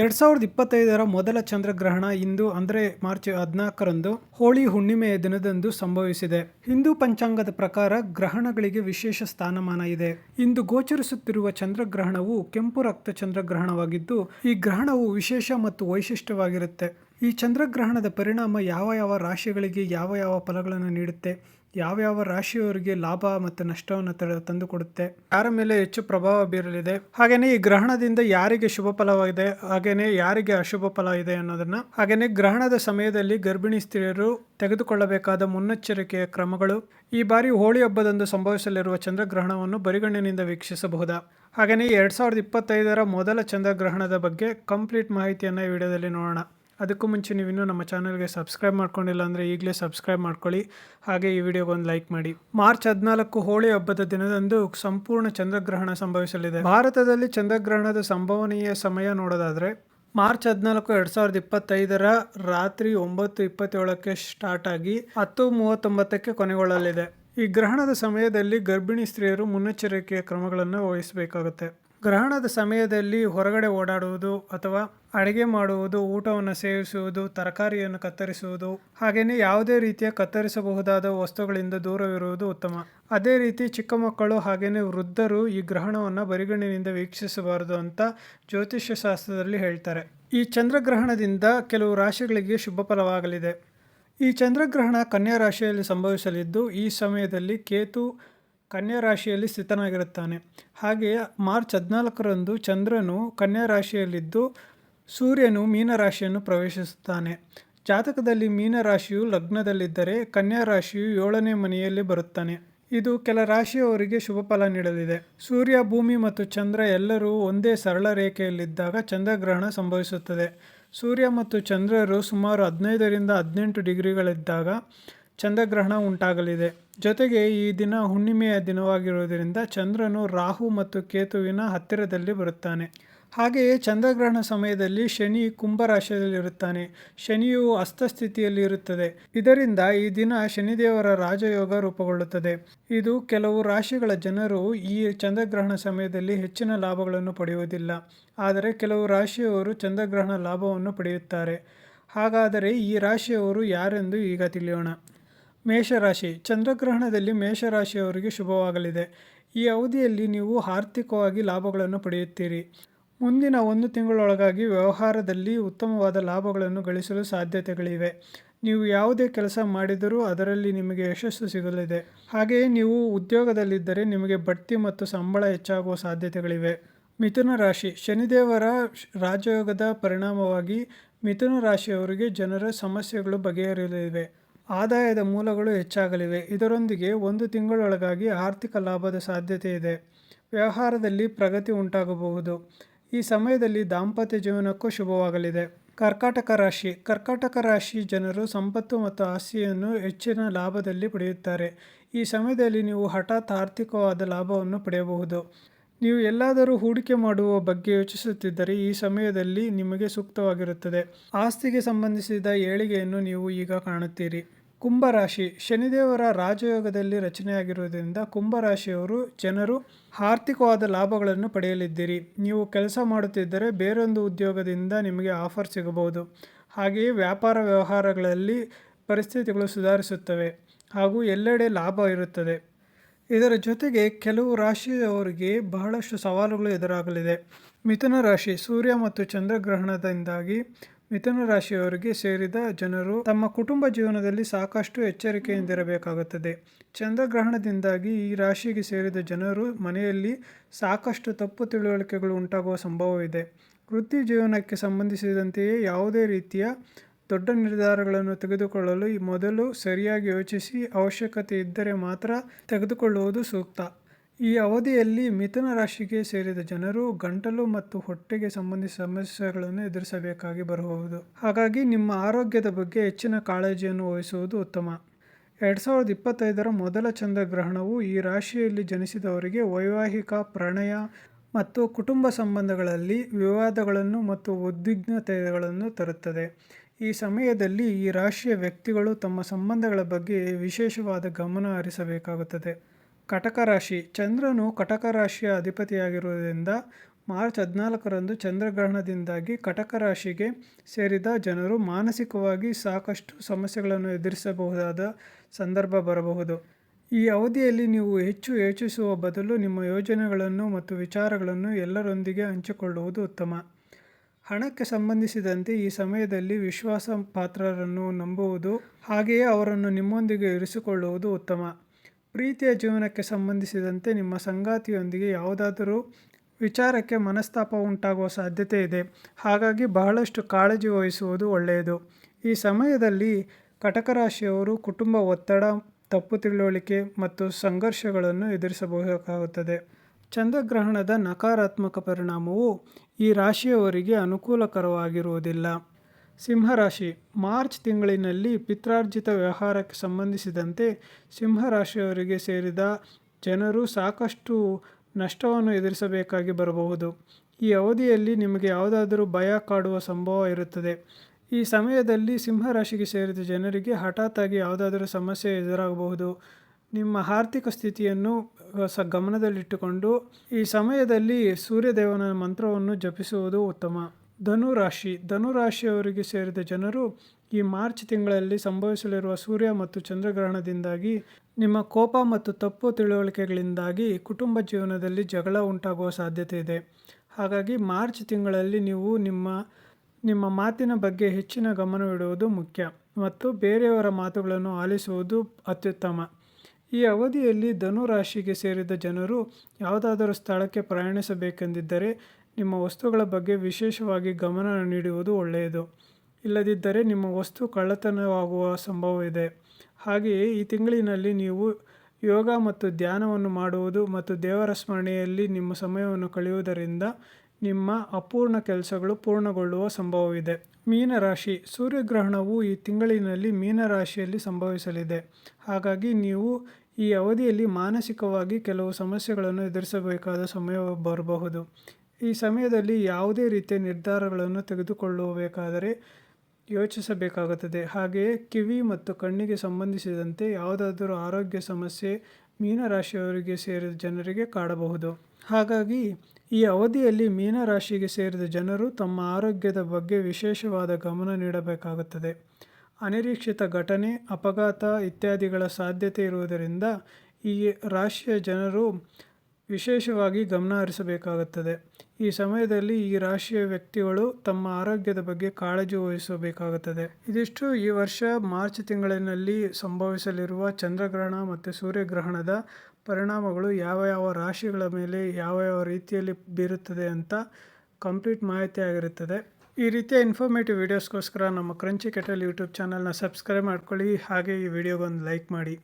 ಎರಡ್ ಸಾವಿರದ ಇಪ್ಪತ್ತೈದರ ಮೊದಲ ಚಂದ್ರಗ್ರಹಣ ಇಂದು ಅಂದರೆ ಮಾರ್ಚ್ ಹದಿನಾಲ್ಕರಂದು ಹೋಳಿ ಹುಣ್ಣಿಮೆಯ ದಿನದಂದು ಸಂಭವಿಸಿದೆ. ಹಿಂದೂ ಪಂಚಾಂಗದ ಪ್ರಕಾರ ಗ್ರಹಣಗಳಿಗೆ ವಿಶೇಷ ಸ್ಥಾನಮಾನ ಇದೆ. ಇಂದು ಗೋಚರಿಸುತ್ತಿರುವ ಚಂದ್ರಗ್ರಹಣವು ಕೆಂಪು ರಕ್ತ ಚಂದ್ರಗ್ರಹಣವಾಗಿದ್ದು, ಈ ಗ್ರಹಣವು ವಿಶೇಷ ಮತ್ತು ವೈಶಿಷ್ಟ್ಯವಾಗಿರುತ್ತೆ. ಈ ಚಂದ್ರಗ್ರಹಣದ ಪರಿಣಾಮ ಯಾವ ಯಾವ ರಾಶಿಗಳಿಗೆ ಯಾವ ಯಾವ ಫಲಗಳನ್ನು ನೀಡುತ್ತೆ? ಯಾವ ಯಾವ ರಾಶಿಯವರಿಗೆ ಲಾಭ ಮತ್ತು ನಷ್ಟವನ್ನು ತಂದುಕೊಡುತ್ತೆ? ಯಾರ ಮೇಲೆ ಹೆಚ್ಚು ಪ್ರಭಾವ ಬೀರಲಿದೆ? ಹಾಗೆಯೇ ಈ ಗ್ರಹಣದಿಂದ ಯಾರಿಗೆ ಶುಭ ಫಲವಾಗಿದೆ? ಹಾಗೆಯೇ ಯಾರಿಗೆ ಅಶುಭ ಫಲ ಇದೆ ಅನ್ನೋದನ್ನ ಹಾಗೆಯೇ ಗ್ರಹಣದ ಸಮಯದಲ್ಲಿ ಗರ್ಭಿಣಿ ಸ್ತ್ರೀಯರು ತೆಗೆದುಕೊಳ್ಳಬೇಕಾದ ಮುನ್ನೆಚ್ಚರಿಕೆಯ ಕ್ರಮಗಳು. ಈ ಬಾರಿ ಹೋಳಿ ಹಬ್ಬದಂದು ಸಂಭವಿಸಲಿರುವ ಚಂದ್ರಗ್ರಹಣವನ್ನು ಬರಿಗಣ್ಣಿನಿಂದ ವೀಕ್ಷಿಸಬಹುದಾ? ಹಾಗೆಯೇ ಎರಡು ಸಾವಿರದ ಇಪ್ಪತ್ತೈದರ ಮೊದಲ ಚಂದ್ರಗ್ರಹಣದ ಬಗ್ಗೆ ಕಂಪ್ಲೀಟ್ ಮಾಹಿತಿಯನ್ನು ಈ ವಿಡಿಯೋದಲ್ಲಿ ನೋಡೋಣ. ಅದಕ್ಕೂ ಮುಂಚೆ ನೀವು ಇನ್ನೂ ನಮ್ಮ ಚಾನಲ್ಗೆ ಸಬ್ಸ್ಕ್ರೈಬ್ ಮಾಡ್ಕೊಂಡಿಲ್ಲ ಅಂದರೆ ಈಗಲೇ ಸಬ್ಸ್ಕ್ರೈಬ್ ಮಾಡ್ಕೊಳ್ಳಿ. ಹಾಗೆ ಈ ವಿಡಿಯೋಗೆ ಒಂದು ಲೈಕ್ ಮಾಡಿ. ಮಾರ್ಚ್ ಹದಿನಾಲ್ಕು ಹೋಳಿ ಹಬ್ಬದ ದಿನದಂದು ಸಂಪೂರ್ಣ ಚಂದ್ರಗ್ರಹಣ ಸಂಭವಿಸಲಿದೆ. ಭಾರತದಲ್ಲಿ ಚಂದ್ರಗ್ರಹಣದ ಸಂಭವನೀಯ ಸಮಯ ನೋಡೋದಾದರೆ, ಮಾರ್ಚ್ ಹದಿನಾಲ್ಕು ಎರಡ್ ಸಾವಿರದ ಇಪ್ಪತ್ತೈದರ ರಾತ್ರಿ ಒಂಬತ್ತು ಇಪ್ಪತ್ತೇಳಕ್ಕೆ ಸ್ಟಾರ್ಟ್ ಆಗಿ ಹತ್ತು ಮೂವತ್ತೊಂಬತ್ತಕ್ಕೆ ಕೊನೆಗೊಳ್ಳಲಿದೆ. ಈ ಗ್ರಹಣದ ಸಮಯದಲ್ಲಿ ಗರ್ಭಿಣಿ ಸ್ತ್ರೀಯರು ಮುನ್ನೆಚ್ಚರಿಕೆಯ ಕ್ರಮಗಳನ್ನು ವಹಿಸಬೇಕಾಗುತ್ತೆ. ಗ್ರಹಣದ ಸಮಯದಲ್ಲಿ ಹೊರಗಡೆ ಓಡಾಡುವುದು ಅಥವಾ ಅಡುಗೆ ಮಾಡುವುದು, ಊಟವನ್ನು ಸೇವಿಸುವುದು, ತರಕಾರಿಯನ್ನು ಕತ್ತರಿಸುವುದು, ಹಾಗೆಯೇ ಯಾವುದೇ ರೀತಿಯ ಕತ್ತರಿಸಬಹುದಾದ ವಸ್ತುಗಳಿಂದ ದೂರವಿರುವುದು ಉತ್ತಮ. ಅದೇ ರೀತಿ ಚಿಕ್ಕ ಮಕ್ಕಳು ಹಾಗೆಯೇ ವೃದ್ಧರು ಈ ಗ್ರಹಣವನ್ನು ಬರಿಗಣ್ಣಿನಿಂದ ವೀಕ್ಷಿಸಬಾರದು ಅಂತ ಜ್ಯೋತಿಷ್ಯ ಶಾಸ್ತ್ರದಲ್ಲಿ ಹೇಳ್ತಾರೆ. ಈ ಚಂದ್ರಗ್ರಹಣದಿಂದ ಕೆಲವು ರಾಶಿಗಳಿಗೆ ಶುಭ ಫಲವಾಗಲಿದೆ. ಈ ಚಂದ್ರಗ್ರಹಣ ಕನ್ಯಾ ರಾಶಿಯಲ್ಲಿ ಸಂಭವಿಸಲಿದ್ದು ಈ ಸಮಯದಲ್ಲಿ ಕೇತು ಕನ್ಯಾ ರಾಶಿಯಲ್ಲಿ ಸ್ಥಿತನಾಗಿರುತ್ತಾನೆ. ಹಾಗೆಯೇ ಮಾರ್ಚ್ ಹದಿನಾಲ್ಕರಂದು ಚಂದ್ರನು ಕನ್ಯಾ ರಾಶಿಯಲ್ಲಿದ್ದು ಸೂರ್ಯನು ಮೀನರಾಶಿಯನ್ನು ಪ್ರವೇಶಿಸುತ್ತಾನೆ. ಜಾತಕದಲ್ಲಿ ಮೀನರಾಶಿಯು ಲಗ್ನದಲ್ಲಿದ್ದರೆ ಕನ್ಯಾ ರಾಶಿಯು ಏಳನೇ ಮನೆಯಲ್ಲಿ ಬರುತ್ತಾನೆ. ಇದು ಕೆಲ ರಾಶಿಯವರಿಗೆ ಶುಭ ಫಲ ನೀಡಲಿದೆ. ಸೂರ್ಯ, ಭೂಮಿ ಮತ್ತು ಚಂದ್ರ ಎಲ್ಲರೂ ಒಂದೇ ಸರಳ ರೇಖೆಯಲ್ಲಿದ್ದಾಗ ಚಂದ್ರಗ್ರಹಣ ಸಂಭವಿಸುತ್ತದೆ. ಸೂರ್ಯ ಮತ್ತು ಚಂದ್ರರು ಸುಮಾರು ಹದಿನೈದರಿಂದ ಹದಿನೆಂಟು ಡಿಗ್ರಿಗಳಿದ್ದಾಗ ಚಂದ್ರಗ್ರಹಣ ಉಂಟಾಗಲಿದೆ. ಜೊತೆಗೆ ಈ ದಿನ ಹುಣ್ಣಿಮೆಯ ದಿನವಾಗಿರುವುದರಿಂದ ಚಂದ್ರನು ರಾಹು ಮತ್ತು ಕೇತುವಿನ ಹತ್ತಿರದಲ್ಲಿ ಬರುತ್ತಾನೆ. ಹಾಗೆಯೇ ಚಂದ್ರಗ್ರಹಣ ಸಮಯದಲ್ಲಿ ಶನಿ ಕುಂಭರಾಶಿಯಲ್ಲಿರುತ್ತಾನೆ. ಶನಿಯು ಅಸ್ತಸ್ಥಿತಿಯಲ್ಲಿ ಇರುತ್ತದೆ ಇದರಿಂದ ಈ ದಿನ ಶನಿದೇವರ ರಾಜಯೋಗ ರೂಪುಗೊಳ್ಳುತ್ತದೆ. ಇದು ಕೆಲವು ರಾಶಿಗಳ ಜನರು ಈ ಚಂದ್ರಗ್ರಹಣ ಸಮಯದಲ್ಲಿ ಹೆಚ್ಚಿನ ಲಾಭಗಳನ್ನು ಪಡೆಯುವುದಿಲ್ಲ. ಆದರೆ ಕೆಲವು ರಾಶಿಯವರು ಚಂದ್ರಗ್ರಹಣ ಲಾಭವನ್ನು ಪಡೆಯುತ್ತಾರೆ. ಹಾಗಾದರೆ ಈ ರಾಶಿಯವರು ಯಾರೆಂದು ಈಗ ತಿಳಿಯೋಣ. ಮೇಷರಾಶಿ. ಚಂದ್ರಗ್ರಹಣದಲ್ಲಿ ಮೇಷರಾಶಿಯವರಿಗೆ ಶುಭವಾಗಲಿದೆ. ಈ ಅವಧಿಯಲ್ಲಿ ನೀವು ಆರ್ಥಿಕವಾಗಿ ಲಾಭಗಳನ್ನು ಪಡೆಯುತ್ತೀರಿ. ಮುಂದಿನ ಒಂದು ತಿಂಗಳೊಳಗಾಗಿ ವ್ಯವಹಾರದಲ್ಲಿ ಉತ್ತಮವಾದ ಲಾಭಗಳನ್ನು ಗಳಿಸಲು ಸಾಧ್ಯತೆಗಳಿವೆ. ನೀವು ಯಾವುದೇ ಕೆಲಸ ಮಾಡಿದರೂ ಅದರಲ್ಲಿ ನಿಮಗೆ ಯಶಸ್ಸು ಸಿಗಲಿದೆ. ಹಾಗೆಯೇ ನೀವು ಉದ್ಯೋಗದಲ್ಲಿದ್ದರೆ ನಿಮಗೆ ಬಡ್ತಿ ಮತ್ತು ಸಂಬಳ ಹೆಚ್ಚಾಗುವ ಸಾಧ್ಯತೆಗಳಿವೆ. ಮಿಥುನ ರಾಶಿ. ಶನಿದೇವರ ರಾಜಯೋಗದ ಪರಿಣಾಮವಾಗಿ ಮಿಥುನ ರಾಶಿಯವರಿಗೆ ಜನರ ಸಮಸ್ಯೆಗಳು ಬಗೆಹರಿಯಲಿವೆ. ಆದಾಯದ ಮೂಲಗಳು ಹೆಚ್ಚಾಗಲಿವೆ. ಇದರೊಂದಿಗೆ ಒಂದು ತಿಂಗಳೊಳಗಾಗಿ ಆರ್ಥಿಕ ಲಾಭದ ಸಾಧ್ಯತೆ ಇದೆ. ವ್ಯವಹಾರದಲ್ಲಿ ಪ್ರಗತಿ ಉಂಟಾಗಬಹುದು. ಈ ಸಮಯದಲ್ಲಿ ದಾಂಪತ್ಯ ಜೀವನಕ್ಕೂ ಶುಭವಾಗಲಿದೆ. ಕರ್ಕಾಟಕ ರಾಶಿ. ಕರ್ಕಾಟಕ ರಾಶಿ ಜನರು ಸಂಪತ್ತು ಮತ್ತು ಆಸ್ತಿಯನ್ನು ಹೆಚ್ಚಿನ ಲಾಭದಲ್ಲಿ ಪಡೆಯುತ್ತಾರೆ. ಈ ಸಮಯದಲ್ಲಿ ನೀವು ಹಠಾತ್ ಆರ್ಥಿಕವಾದ ಲಾಭವನ್ನು ಪಡೆಯಬಹುದು. ನೀವು ಎಲ್ಲಾದರೂ ಹೂಡಿಕೆ ಮಾಡುವ ಬಗ್ಗೆ ಯೋಚಿಸುತ್ತಿದ್ದರೆ ಈ ಸಮಯದಲ್ಲಿ ನಿಮಗೆ ಸೂಕ್ತವಾಗಿರುತ್ತದೆ. ಆಸ್ತಿಗೆ ಸಂಬಂಧಿಸಿದ ಏಳಿಗೆಯನ್ನು ನೀವು ಈಗ ಕಾಣುತ್ತೀರಿ. ಕುಂಭರಾಶಿ. ಶನಿದೇವರ ರಾಜಯೋಗದಲ್ಲಿ ರಚನೆಯಾಗಿರುವುದರಿಂದ ಕುಂಭರಾಶಿಯವರು ಜನರು ಆರ್ಥಿಕವಾದ ಲಾಭಗಳನ್ನು ಪಡೆಯಲಿದ್ದೀರಿ. ನೀವು ಕೆಲಸ ಮಾಡುತ್ತಿದ್ದರೆ ಬೇರೊಂದು ಉದ್ಯೋಗದಿಂದ ನಿಮಗೆ ಆಫರ್ ಸಿಗಬಹುದು. ಹಾಗೆಯೇ ವ್ಯಾಪಾರ ವ್ಯವಹಾರಗಳಲ್ಲಿ ಪರಿಸ್ಥಿತಿಗಳು ಸುಧಾರಿಸುತ್ತವೆ ಹಾಗೂ ಎಲ್ಲೆಡೆ ಲಾಭ ಇರುತ್ತದೆ. ಇದರ ಜೊತೆಗೆ ಕೆಲವು ರಾಶಿಯವರಿಗೆ ಬಹಳಷ್ಟು ಸವಾಲುಗಳು ಎದುರಾಗಲಿದೆ. ಮಿಥುನ ರಾಶಿ ಸೂರ್ಯ ಮತ್ತು ಚಂದ್ರಗ್ರಹಣದಿಂದಾಗಿ ಮಿಥುನ ರಾಶಿಯವರಿಗೆ ಸೇರಿದ ಜನರು ತಮ್ಮ ಕುಟುಂಬ ಜೀವನದಲ್ಲಿ ಸಾಕಷ್ಟು ಎಚ್ಚರಿಕೆಯಿಂದಿರಬೇಕಾಗುತ್ತದೆ. ಚಂದ್ರಗ್ರಹಣದಿಂದಾಗಿ ಈ ರಾಶಿಗೆ ಸೇರಿದ ಜನರು ಮನೆಯಲ್ಲಿ ಸಾಕಷ್ಟು ತಪ್ಪು ತಿಳುವಳಿಕೆಗಳು ಉಂಟಾಗುವ ಸಂಭವವಿದೆ. ವೃತ್ತಿ ಜೀವನಕ್ಕೆ ಸಂಬಂಧಿಸಿದಂತೆಯೇ ಯಾವುದೇ ರೀತಿಯ ದೊಡ್ಡ ನಿರ್ಧಾರಗಳನ್ನು ತೆಗೆದುಕೊಳ್ಳಲು ಈ ಮೊದಲು ಸರಿಯಾಗಿ ಯೋಚಿಸಿ ಅವಶ್ಯಕತೆ ಇದ್ದರೆ ಮಾತ್ರ ತೆಗೆದುಕೊಳ್ಳುವುದು ಸೂಕ್ತ. ಈ ಅವಧಿಯಲ್ಲಿ ಮಿಥುನ ರಾಶಿಗೆ ಸೇರಿದ ಜನರು ಗಂಟಲು ಮತ್ತು ಹೊಟ್ಟೆಗೆ ಸಂಬಂಧಿಸಿದ ಸಮಸ್ಯೆಗಳನ್ನು ಎದುರಿಸಬೇಕಾಗಿ ಬರಬಹುದು. ಹಾಗಾಗಿ ನಿಮ್ಮ ಆರೋಗ್ಯದ ಬಗ್ಗೆ ಹೆಚ್ಚಿನ ಕಾಳಜಿಯನ್ನು ವಹಿಸುವುದು ಉತ್ತಮ. ಎರಡು ಸಾವಿರದ ಇಪ್ಪತ್ತೈದರ ಮೊದಲ ಚಂದ್ರಗ್ರಹಣವು ಈ ರಾಶಿಯಲ್ಲಿ ಜನಿಸಿದವರಿಗೆ ವೈವಾಹಿಕ, ಪ್ರಣಯ ಮತ್ತು ಕುಟುಂಬ ಸಂಬಂಧಗಳಲ್ಲಿ ವಿವಾದಗಳನ್ನು ಮತ್ತು ಉದ್ವಿಗ್ನತೆಗಳನ್ನು ತರುತ್ತದೆ. ಈ ಸಮಯದಲ್ಲಿ ಈ ರಾಶಿಯ ವ್ಯಕ್ತಿಗಳು ತಮ್ಮ ಸಂಬಂಧಗಳ ಬಗ್ಗೆ ವಿಶೇಷವಾದ ಗಮನ ಹರಿಸಬೇಕಾಗುತ್ತದೆ. ಕಟಕ ರಾಶಿ ಚಂದ್ರನು ಕಟಕ ರಾಶಿಯ ಅಧಿಪತಿಯಾಗಿರುವುದರಿಂದ ಮಾರ್ಚ್ ಹದಿನಾಲ್ಕರಂದು ಚಂದ್ರಗ್ರಹಣದಿಂದಾಗಿ ಕಟಕ ರಾಶಿಗೆ ಸೇರಿದ ಜನರು ಮಾನಸಿಕವಾಗಿ ಸಾಕಷ್ಟು ಸಮಸ್ಯೆಗಳನ್ನು ಎದುರಿಸಬಹುದಾದ ಸಂದರ್ಭ ಬರಬಹುದು. ಈ ಅವಧಿಯಲ್ಲಿ ನೀವು ಹೆಚ್ಚು ಯೋಚಿಸುವ ಬದಲು ನಿಮ್ಮ ಯೋಜನೆಗಳನ್ನು ಮತ್ತು ವಿಚಾರಗಳನ್ನು ಎಲ್ಲರೊಂದಿಗೆ ಹಂಚಿಕೊಳ್ಳುವುದು ಉತ್ತಮ. ಹಣಕ್ಕೆ ಸಂಬಂಧಿಸಿದಂತೆ ಈ ಸಮಯದಲ್ಲಿ ವಿಶ್ವಾಸ ಪಾತ್ರರನ್ನು ನಂಬುವುದು ಹಾಗೆಯೇ ಅವರನ್ನು ನಿಮ್ಮೊಂದಿಗೆ ಇರಿಸಿಕೊಳ್ಳುವುದು ಉತ್ತಮ. ಪ್ರೀತಿಯ ಜೀವನಕ್ಕೆ ಸಂಬಂಧಿಸಿದಂತೆ ನಿಮ್ಮ ಸಂಗಾತಿಯೊಂದಿಗೆ ಯಾವುದಾದರೂ ವಿಚಾರಕ್ಕೆ ಮನಸ್ತಾಪ ಉಂಟಾಗುವ ಸಾಧ್ಯತೆ ಇದೆ. ಹಾಗಾಗಿ ಬಹಳಷ್ಟು ಕಾಳಜಿ ವಹಿಸುವುದು ಒಳ್ಳೆಯದು. ಈ ಸಮಯದಲ್ಲಿ ಕಟಕ ರಾಶಿಯವರು ಕುಟುಂಬ ಒತ್ತಡ, ತಪ್ಪು ತಿಳುವಳಿಕೆ ಮತ್ತು ಸಂಘರ್ಷಗಳನ್ನು ಎದುರಿಸಬೇಕಾಗುತ್ತದೆ ಚಂದ್ರಗ್ರಹಣದ ನಕಾರಾತ್ಮಕ ಪರಿಣಾಮವು ಈ ರಾಶಿಯವರಿಗೆ ಅನುಕೂಲಕರವಾಗಿರುವುದಿಲ್ಲ. ಸಿಂಹರಾಶಿ ಮಾರ್ಚ್ ತಿಂಗಳಿನಲ್ಲಿ ಪಿತ್ರಾರ್ಜಿತ ವ್ಯವಹಾರಕ್ಕೆ ಸಂಬಂಧಿಸಿದಂತೆ ಸಿಂಹರಾಶಿಯವರಿಗೆ ಸೇರಿದ ಜನರು ಸಾಕಷ್ಟು ನಷ್ಟವನ್ನು ಎದುರಿಸಬೇಕಾಗಿ ಬರಬಹುದು. ಈ ಅವಧಿಯಲ್ಲಿ ನಿಮಗೆ ಯಾವುದಾದರೂ ಭಯ ಕಾಡುವ ಸಂಭವ ಇರುತ್ತದೆ. ಈ ಸಮಯದಲ್ಲಿ ಸಿಂಹರಾಶಿಗೆ ಸೇರಿದ ಜನರಿಗೆ ಹಠಾತ್ತಾಗಿ ಯಾವುದಾದರೂ ಸಮಸ್ಯೆ ಎದುರಾಗಬಹುದು. ನಿಮ್ಮ ಆರ್ಥಿಕ ಸ್ಥಿತಿಯನ್ನು ಸ ಗಮನದಲ್ಲಿಟ್ಟುಕೊಂಡು ಈ ಸಮಯದಲ್ಲಿ ಸೂರ್ಯದೇವನ ಮಂತ್ರವನ್ನು ಜಪಿಸುವುದು ಉತ್ತಮ. ಧನುರಾಶಿ. ಧನುರಾಶಿಯವರಿಗೆ ಸೇರಿದ ಜನರು ಈ ಮಾರ್ಚ್ ತಿಂಗಳಲ್ಲಿ ಸಂಭವಿಸಲಿರುವ ಸೂರ್ಯ ಮತ್ತು ಚಂದ್ರಗ್ರಹಣದಿಂದಾಗಿ, ನಿಮ್ಮ ಕೋಪ ಮತ್ತು ತಪ್ಪು ತಿಳುವಳಿಕೆಗಳಿಂದಾಗಿ ಕುಟುಂಬ ಜೀವನದಲ್ಲಿ ಜಗಳ ಉಂಟಾಗುವ ಸಾಧ್ಯತೆ ಇದೆ. ಹಾಗಾಗಿ ಮಾರ್ಚ್ ತಿಂಗಳಲ್ಲಿ ನೀವು ನಿಮ್ಮ ನಿಮ್ಮ ಮಾತಿನ ಬಗ್ಗೆ ಹೆಚ್ಚಿನ ಗಮನವಿಡುವುದು ಮುಖ್ಯ ಮತ್ತು ಬೇರೆಯವರ ಮಾತುಗಳನ್ನು ಆಲಿಸುವುದು ಅತ್ಯುತ್ತಮ. ಈ ಅವಧಿಯಲ್ಲಿ ಧನು ರಾಶಿಗೆ ಸೇರಿದ ಜನರು ಯಾವುದಾದರೂ ಸ್ಥಳಕ್ಕೆ ಪ್ರಯಾಣಿಸಬೇಕೆಂದಿದ್ದರೆ ನಿಮ್ಮ ವಸ್ತುಗಳ ಬಗ್ಗೆ ವಿಶೇಷವಾಗಿ ಗಮನ ನೀಡುವುದು ಒಳ್ಳೆಯದು. ಇಲ್ಲದಿದ್ದರೆ ನಿಮ್ಮ ವಸ್ತು ಕಳ್ಳತನವಾಗುವ ಸಂಭವ ಇದೆ ಹಾಗೆಯೇ ಈ ತಿಂಗಳಿನಲ್ಲಿ ನೀವು ಯೋಗ ಮತ್ತು ಧ್ಯಾನವನ್ನು ಮಾಡುವುದು ಮತ್ತು ದೇವರ ಸ್ಮರಣೆಯಲ್ಲಿ ನಿಮ್ಮ ಸಮಯವನ್ನು ಕಳೆಯುವುದರಿಂದ ನಿಮ್ಮ ಅಪೂರ್ಣ ಕೆಲಸಗಳು ಪೂರ್ಣಗೊಳ್ಳುವ ಸಂಭವವಿದೆ. ಮೀನರಾಶಿ, ಸೂರ್ಯಗ್ರಹಣವು ಈ ತಿಂಗಳಿನಲ್ಲಿ ಮೀನರಾಶಿಯಲ್ಲಿ ಸಂಭವಿಸಲಿದೆ. ಹಾಗಾಗಿ ನೀವು ಈ ಅವಧಿಯಲ್ಲಿ ಮಾನಸಿಕವಾಗಿ ಕೆಲವು ಸಮಸ್ಯೆಗಳನ್ನು ಎದುರಿಸಬೇಕಾದ ಸಮಯ ಬರಬಹುದು. ಈ ಸಮಯದಲ್ಲಿ ಯಾವುದೇ ರೀತಿಯ ನಿರ್ಧಾರಗಳನ್ನು ತೆಗೆದುಕೊಳ್ಳಬೇಕಾದರೆ ಯೋಚಿಸಬೇಕಾಗುತ್ತದೆ. ಹಾಗೆಯೇ ಕಿವಿ ಮತ್ತು ಕಣ್ಣಿಗೆ ಸಂಬಂಧಿಸಿದಂತೆ ಯಾವುದಾದರೂ ಆರೋಗ್ಯ ಸಮಸ್ಯೆ ಮೀನರಾಶಿಯವರಿಗೆ ಸೇರಿದ ಜನರಿಗೆ ಕಾಡಬಹುದು. ಹಾಗಾಗಿ ಈ ಅವಧಿಯಲ್ಲಿ ಮೀನರಾಶಿಗೆ ಸೇರಿದ ಜನರು ತಮ್ಮ ಆರೋಗ್ಯದ ಬಗ್ಗೆ ವಿಶೇಷವಾದ ಗಮನ ನೀಡಬೇಕಾಗುತ್ತದೆ. ಅನಿರೀಕ್ಷಿತ ಘಟನೆ, ಅಪಘಾತ ಇತ್ಯಾದಿಗಳ ಸಾಧ್ಯತೆ ಇರುವುದರಿಂದ ಈ ರಾಶಿಯ ಜನರು ವಿಶೇಷವಾಗಿ ಗಮನ ಹರಿಸಬೇಕಾಗುತ್ತದೆ. ಈ ಸಮಯದಲ್ಲಿ ಈ ರಾಶಿಯ ವ್ಯಕ್ತಿಗಳು ತಮ್ಮ ಆರೋಗ್ಯದ ಬಗ್ಗೆ ಕಾಳಜಿ ವಹಿಸಬೇಕಾಗುತ್ತದೆ. ಇದಿಷ್ಟು ಈ ವರ್ಷ ಮಾರ್ಚ್ ತಿಂಗಳಿನಲ್ಲಿ ಸಂಭವಿಸಲಿರುವ ಚಂದ್ರಗ್ರಹಣ ಮತ್ತು ಸೂರ್ಯಗ್ರಹಣದ ಪರಿಣಾಮಗಳು ಯಾವ ಯಾವ ರಾಶಿಗಳ ಮೇಲೆ ಯಾವ ಯಾವ ರೀತಿಯಲ್ಲಿ ಬೀರುತ್ತದೆ ಅಂತ ಕಂಪ್ಲೀಟ್ ಮಾಹಿತಿ ಆಗಿರುತ್ತದೆ. ಈ ರೀತಿಯ ಇನ್ಫಾರ್ಮೇಟಿವ್ ವೀಡಿಯೋಸ್ಗೋಸ್ಕರ ನಮ್ಮ ಕ್ರಂಚಿ ಕೆಟಲ್ ಯೂಟ್ಯೂಬ್ ಚಾನಲ್ನ ಸಬ್ಸ್ಕ್ರೈಬ್ ಮಾಡ್ಕೊಳ್ಳಿ. ಹಾಗೆ ಈ ವಿಡಿಯೋಗೊಂದು ಲೈಕ್ ಮಾಡಿ.